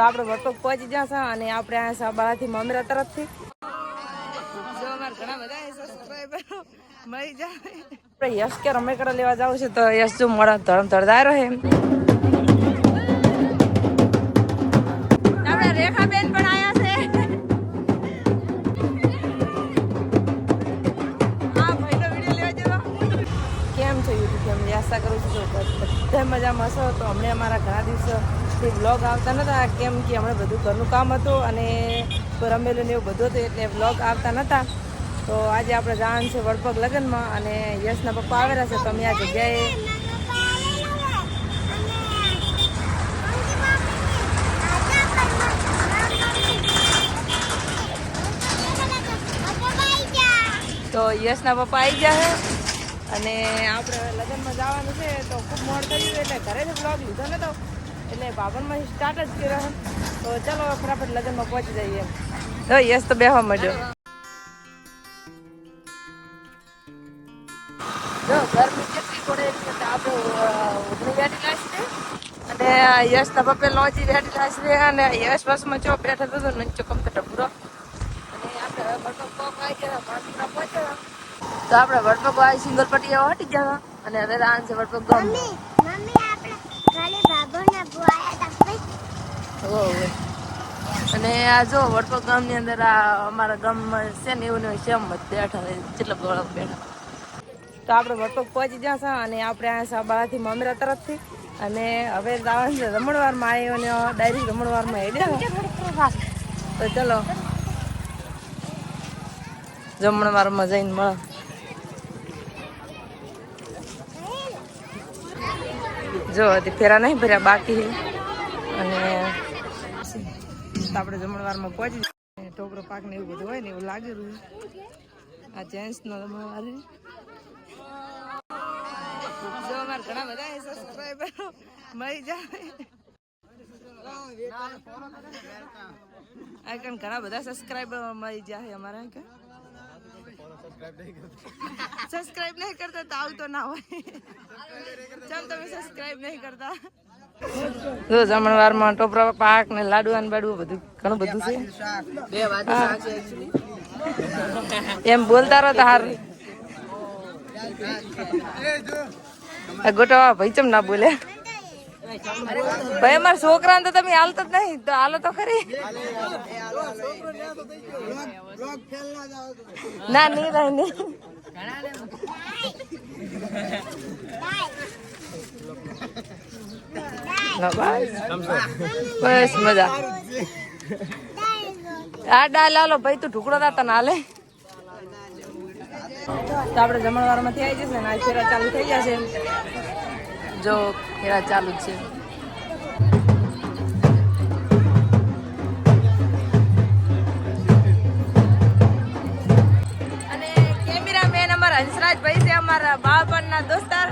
તો આપણે વટપગ પહોંચી જશે અને આપણે આ સાબાળાથી મમરા તરફથી. ઘણા બધા મળી જાય આપણે યશ કે રમેકડા લેવા જવું છે તો યશ જો મોડા ધરમ ધરદાય રહે આપણે રેખાબેન પણ આયા હા ભાઈનો વીડિયો કેમ છે યુટ્યુબ ફેમિલી? આશા કરું છું બધા મજામાં હશો. તો અમને અમારા ઘણા દિવસોથી બ્લોગ આવતા નહોતા કેમ કે હમણાં બધું ઘરનું કામ હતું અને કોઈ રમેલું ને એવું બધું હતું, એટલે બ્લોગ આવતા નહોતા તો આજે આપણે જાણ છે વડપગ લગ્નમાં અને યશના પપ્પા આવેલા છે, તો આ જગ્યાએ તો યશના પપ્પા આવી ગયા છે અને આપણે લગ્નમાં જવાનું છે, તો ખૂબ મોડ કર્યું એટલે ઘરેથી બ્લોગ લીધો નતો. એટલે બાવનમાં સ્ટાર્ટ જ કર્યો તો ચલો ફટાફટ લગ્નમાં પહોંચી જઈએ. તો યસ તો બેહવા માંડ્યો. જો ગરમી કેટલી પડે એટલે તો આપણે ઉધણી બેઠી લાગશે અને યશના પપ્પે લોજી બેઠી લાગશે અને યશ બસમાં ચો બેઠો હતો નંચો કમ્પ્યુટર પૂરો. અને આપણે આવી ગયા પહોંચ્યા. તો આપણે વડપગ આવી સિંગલ પટ્ટી હટી ગયા. અને હવે રાન છે વડપગ ગામ અને આ જો વડપગ ગામની અંદર અમારા ગામમાં છે ને એવું નહીં સેમ બેઠા જેટલા ગોળા બેઠા. તો આપણે વડપગ પહોંચી જશે અને આપણે આ સાબાળાથી મમરા તરફથી. અને હવે જવાનું છે રમણવારમાં આવ્યો ને ડાયરેક્ટ રમણવારમાં હેડ્યા. તો ચલો. જમણવારમાં જઈને મળો. જો હજી ફેરા નહીં ભર્યા, બાકી અને તો આપણે જમણવારમાં પહોંચી. ઢોકળો, પાક ને એવું બધું હોય ને એવું લાગે રહ્યું આ જેન્ટ્સ નો જમણવાર જો અમારે ઘણા બધા સબસ્ક્રાઈબર મળી જાય. આ કણ ઘણા બધા સબસ્ક્રાઈબર મળી જાય અમારા કે સબસ્ક્રાઇબ નહીં કરતા તો આવતો ના હોય. ચાલ તમે સબસ્ક્રાઇબ નહીં કરતા. જો જમણવારમાં ટોપરા પાક ને લાડુ ને બાડુ બધું ઘણું બધું છે. એમ બોલતા રહો તો હાર. આ ભાઈ ચમ ના બોલે? ભાઈ અમારા છોકરાને તો તમે હાલતો જ નહીં. તો હાલો તો ખરી. ના નહીં નહીં ના બસ. મજા. આ ડાલ હાલો ભાઈ, તું ઢુકડો તા તને હાલે. તો આપણે જમણવારમાંથી આવી જશે ને, આ ફેરા ચાલુ થઈ જશે જો ફેરા ચાલુ છે. અને કેમેરામેન અમારા હંસરાજભાઈ છે, અમારા બાળપણના દોસ્તાર.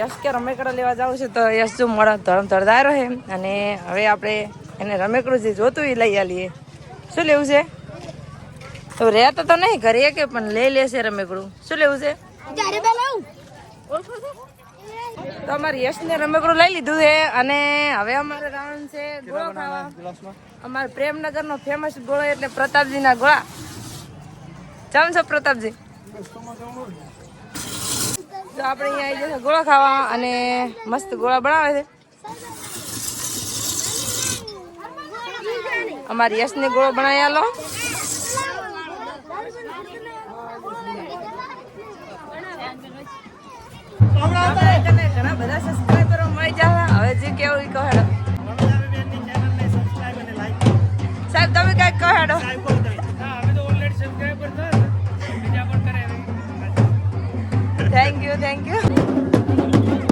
યશ કે રમેકડા લેવા જવું છે તો યશ જો મોડા ધરમ ધરદાય રહે. અને હવે આપણે એને રમેકડું જે જોતું એ લઈ આલીએ. શું લેવું છે? તો રહેતો તો નહીં ઘરે કે પણ લઈ લેશે રમેકડું શું લેવું છે? તો અમારે યશને રમેકડું લઈ લીધું છે અને હવે અમારે રાઉન્ડ છે ગોળો ખાવા. અમારે પ્રેમનગરનો ફેમસ ગોળો એટલે પ્રતાપજીના ગોળા. ચમ છો પ્રતાપજી. તો આપણે અહીંયા આવી જશે ગોળા ખાવા અને મસ્ત ગોળા બનાવે છે. અમારી યશને ગોળો બનાવી આલો. આપણા thank you thank you.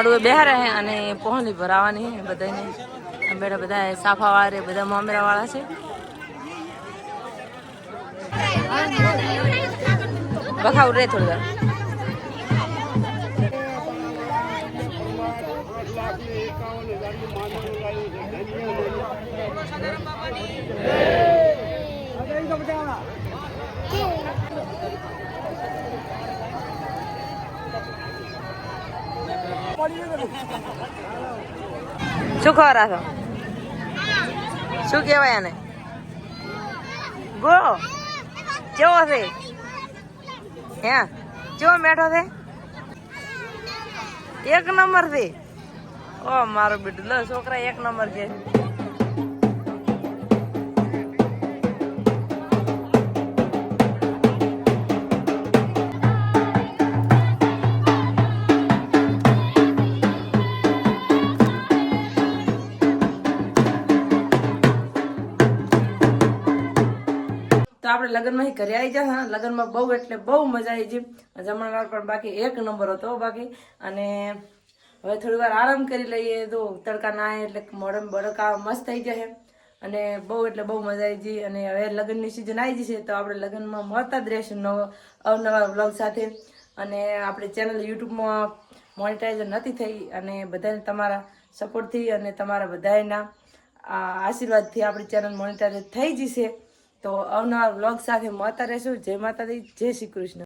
માડુએ બેહારે હે અને પહોંચી ભરાવાની હે બધાને બેઠા બધા સાફા વાળા બધા મામેરા વાળા છે. બખાવ રે થોડી વાર. શું ખબર રાખો શું કહેવાય આને? ગો કેવો છે? હે? કેવો મેઠો છે? એક નંબર છે. ઓ, મારો બેટું. લો, છોકરા એક નંબર છે. આપણે લગ્નમાં ઘરે આવી જશે લગ્નમાં બહુ એટલે બહુ મજા આવી જઈ જમણવાર પણ બાકી એક નંબર હતો બાકી. અને હવે થોડી વાર આરામ કરી લઈએ. તો તડકા ના એટલે મોડમ બડકા મસ્ત થઈ જશે અને બહુ એટલે બહુ મજા આવી જઈ અને હવે લગ્નની સિઝન આવી જશે તો આપણે લગ્નમાં મળતા જ રહેશું નવો, અવનવા બ્લોગ સાથે. અને આપણે ચેનલ યુટ્યુબમાં મોનિટાઈઝર નથી થઈ. અને બધાને તમારા સપોર્ટથી અને તમારા બધાના આશીર્વાદથી આપણી ચેનલ મોનિટાઇઝ થઈ જશે. તો આવનાર વ્લોગ સાથે મળતા રહેશું. જય માતાજી જય શ્રી કૃષ્ણ.